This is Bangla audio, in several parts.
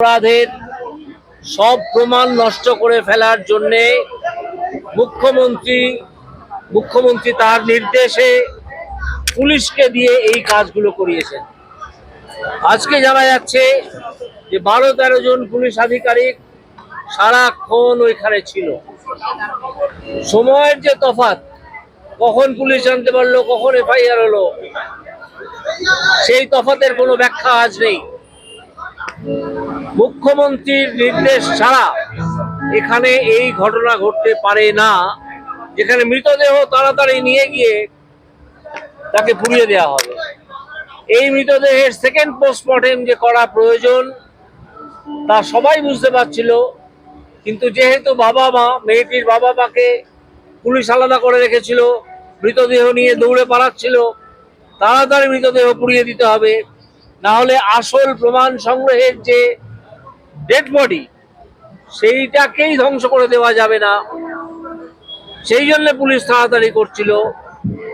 অপরাধের সব প্রমাণ নষ্ট করে ফেলার জন্যে মুখ্যমন্ত্রী মুখ্যমন্ত্রী তার নির্দেশে পুলিশকে দিয়ে এই কাজগুলো করিয়েছেন। আজকে জানা যাচ্ছে যে বারো তেরো জন পুলিশ আধিকারিক সারাক্ষণ ওইখানে ছিল। সময়ের যে তফাৎ, কখন পুলিশ জানতে পারল, কখন এফআইআর হলো, সেই তফাতের কোনো ব্যাখ্যা আজ নেই। মুখ্যমন্ত্রীর নির্দেশ ছাড়া এখানে এই ঘটনা ঘটতে পারে না। যেখানে মৃতদেহ তাড়াতাড়ি নিয়ে গিয়ে তাকে পুড়িয়ে দেওয়া হবে। এই মৃতদেহের সেকেন্ড পোস্টমর্টেম যে করা প্রয়োজন, তা সবাই বুঝতে পারছিল। কিন্তু যেহেতু বাবা মা, মেয়েটির বাবা মাকে পুলিশ আলাদা করে রেখেছিল, মৃতদেহ নিয়ে দৌড়ে পালাচ্ছিল, তাড়াতাড়ি মৃতদেহ পুড়িয়ে দিতে হবে। না হলে আসল প্রমাণ সংগ্রহের যে ডেড বডি সেইটাকেই ধ্বংস করে দেওয়া যাবে না। সেই জন্য পুলিশ তাড়াতাড়ি করছিল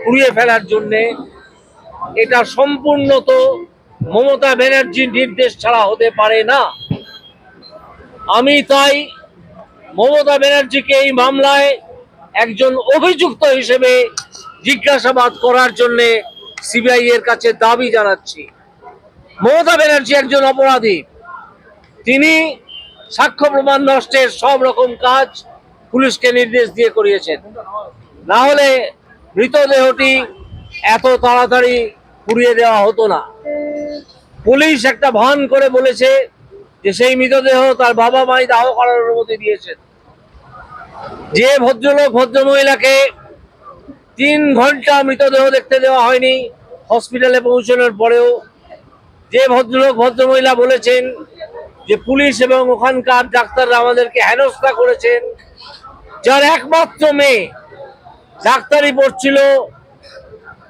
পুড়িয়ে ফেলার জন্যে। এটা সম্পূর্ণ তো মমতা ব্যানার্জির নির্দেশ ছাড়া হতে পারে না। আমি তাই মমতা ব্যানার্জিকে এই মামলায় একজন অভিযুক্ত হিসেবে জিজ্ঞাসাবাদ করার জন্যে সিবিআই এর কাছে দাবি জানাচ্ছি। মমতা ব্যানার্জি একজন অপরাধী। তিনি সাক্ষ্য প্রমাণ নষ্টের সব রকম কাজ পুলিশকে নির্দেশ দিয়ে করিয়েছেন। না হলে মৃতদেহটি এত তাড়াতাড়ি পুড়িয়ে দেওয়া হতো না। পুলিশ একটা ভান করে বলেছে যে সেই মৃতদেহ তার বাবা মাই দাহ করার অনুমতি দিয়েছেন। যে ভদ্রলোক ভদ্রমহিলাকে তিন ঘণ্টা মৃতদেহ দেখতে দেওয়া হয়নি, হসপিটালে পৌঁছানোর পরেও যে ভদ্রলোক, ভদ্রমহিলা বলেছেন যে পুলিশ এবং ওখানকার ডাক্তাররা আমাদেরকে হেনস্থা করেছেন। যার একমাত্র মেয়ে ডাক্তারি পড়ছিল,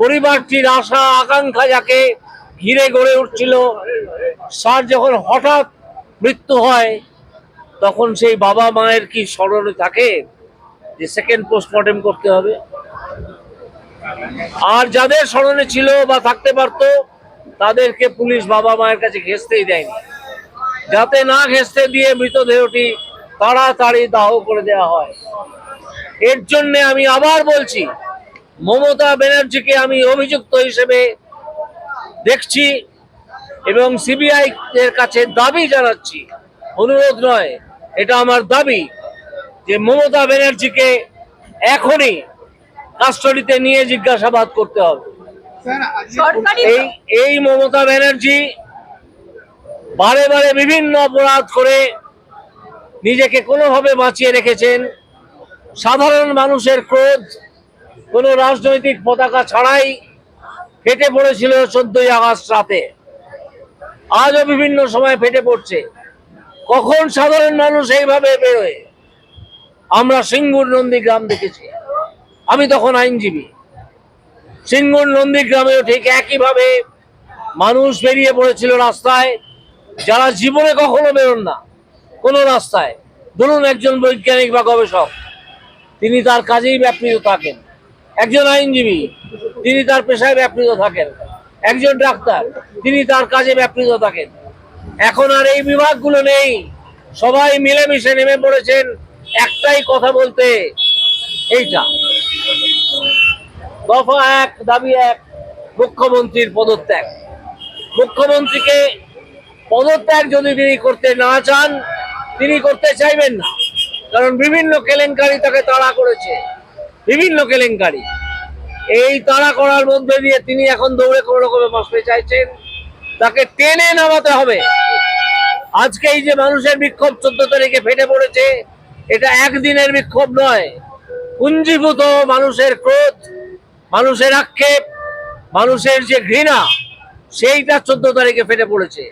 পরিবারটির আশা, আকাঙ্ক্ষা যাকে ঘিরে গড়ে উঠছিল, স্যার যখন হঠাৎ মৃত্যু হয়, তখন সেই বাবা মায়ের কি স্মরণে থাকে যে সেকেন্ড পোস্টমর্টেম করতে হবে? আর যাদের স্মরণে ছিল বা থাকতে পারতো তাদেরকে পুলিশ বাবা মায়ের কাছে ঘেঁচতেই দেয়নি। যাতে না ঘেঁচতে দিয়ে মৃতদেহটি তাড়াতাড়ি দাহ করে দেওয়া হয়। এর জন্যে আমি আবার বলছি, মমতা ব্যানার্জিকে আমি অভিযুক্ত হিসেবে দেখছি এবং সিবিআই এর কাছে দাবি জানাচ্ছি। অনুরোধ নয়, এটা আমার দাবি যে মমতা ব্যানার্জিকে এখনই কাস্টডিতে নিয়ে জিজ্ঞাসাবাদ করতে হবে। এই এই মমতা ব্যানার্জি বারে বারে বিভিন্ন অপরাধ করে নিজেকে কোনোভাবে বাঁচিয়ে রেখেছেন। সাধারণ মানুষের ক্রোধ, কোনো রাজনৈতিক পতাকা ছাড়াই ফেটে পড়েছিল চোদ্দই আগস্ট রাতে। আজও বিভিন্ন সময় ফেটে পড়ছে। কখন সাধারণ মানুষ এইভাবে বেরোয়? আমরা সিঙ্গুর নন্দীগ্রাম দেখেছি। আমি তখন আইনজীবী। সিঙ্গুর নন্দীগ্রামেও ঠিক একইভাবে মানুষ বেরিয়ে পড়েছিল রাস্তায়। যারা জীবনে কখনো বেরোন না, কোনো রাস্তায়। ধরুন একজন বৈজ্ঞানিক বা গবেষক, তিনি তার কাজেই ব্যাপৃত থাকেন। একজন আইনজীবী, তিনি তার পেশায় ব্যাপৃত থাকেন। একজন ডাক্তার, তিনি তার কাজে ব্যাপৃত থাকেন। এখন আর এই বিভাগগুলো নেই। সবাই মিলেমিশে নেমে পড়েছেন একটাই কথা বলতে, এইটা। দফা এক, দাবি এক, মুখ্যমন্ত্রীর পদত্যাগ। মুখ্যমন্ত্রীকে পদত্যাগ যদি তিনি করতে না চান, তিনি করতে চাইবেন না। কারণ বিভিন্ন কেলেঙ্কারি তাকে তাড়া করেছে। বিভিন্ন কেলেঙ্কারি। এই তাড়া করার মধ্যে দিয়ে তিনি এখন দৌড়ে কোনো রকমে বসতে চাইছেন। তাকে টেনে নামাতে হবে। আজকে এই যে মানুষের বিক্ষোভ চোদ্দ তারিখে ফেটে পড়েছে, এটা একদিনের বিক্ষোভ নয়। পুঞ্জীভূত মানুষের ক্রোধ। মানুষের আক্ষেপ, মানুষের যে ঘৃণা, সেইটা চোদ্দ তারিখে ফেটে পড়েছে।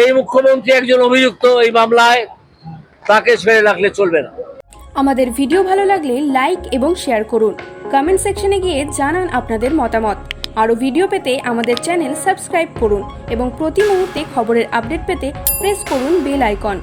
এই মুখ্যমন্ত্রী একজন অভিযুক্ত এই মামলায়, তাকে ছেড়ে রাখলে চলবে না। আমাদের ভিডিও ভালো লাগলে লাইক এবং শেয়ার করুন। কমেন্ট সেকশনে গিয়ে জানান আপনাদের মতামত। আরও ভিডিও পেতে আমাদের চ্যানেল সাবস্ক্রাইব করুন এবং প্রতি মুহূর্তে খবরের আপডেট পেতে প্রেস করুন বেল আইকন